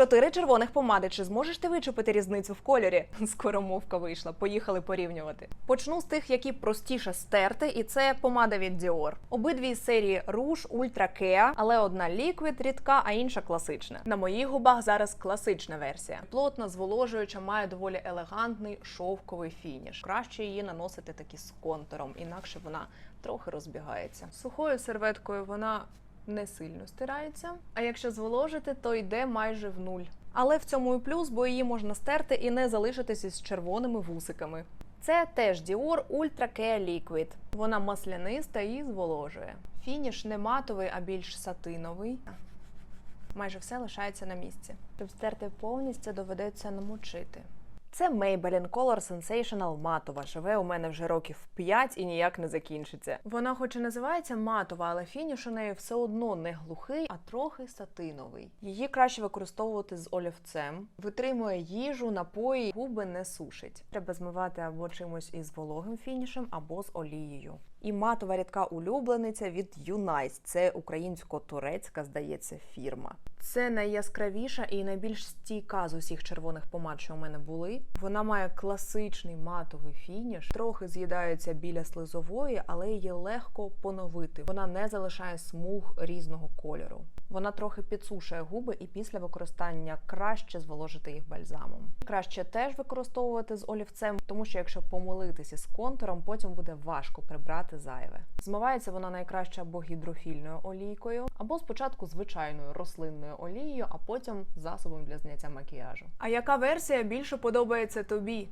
Чотири червоних помади. Чи зможеш ти вичепити різницю в кольорі? Скоромовка вийшла. Поїхали порівнювати. Почну з тих, які простіше стерти, і це помада від Dior. Обидві з серії Rouge Ultra Kea, але одна Liquid рідка, а інша класична. На моїх губах зараз класична версія. Плотна, зволожуюча, має доволі елегантний шовковий фініш. Краще її наносити таки з контуром, інакше вона трохи розбігається. Сухою серветкою вона не сильно стирається. А якщо зволожити, то йде майже в нуль. Але в цьому і плюс, бо її можна стерти і не залишитися із червоними вусиками. Це теж Dior Ultra Care Liquid. Вона масляниста і зволожує. Фініш не матовий, а більш сатиновий. Майже все лишається на місці. Щоб стерти повністю, доведеться намочити. Це Maybelline Color Sensational матова. Живе у мене вже років 5 і ніяк не закінчиться. Вона, хоч і називається матова, але фініш у неї все одно не глухий, а трохи сатиновий. Її краще використовувати з олівцем, витримує їжу, напої, губи не сушить. Треба змивати або чимось із вологим фінішем, або з олією. І матова рідка улюблениця від Юнайс. Це українсько-турецька, здається, фірма. Це найяскравіша і найбільш стійка з усіх червоних помад, що у мене були. Вона має класичний матовий фініш, трохи з'їдається біля слизової, але її легко поновити. Вона не залишає смуг різного кольору. Вона трохи підсушує губи, і після використання краще зволожити їх бальзамом. Краще теж використовувати з олівцем, тому що якщо помилитися з контуром, потім буде важко прибрати зайве. Змивається вона найкраще або гідрофільною олійкою, або спочатку звичайною рослинною олією, а потім засобом для зняття макіяжу. А яка версія більше подобається тобі?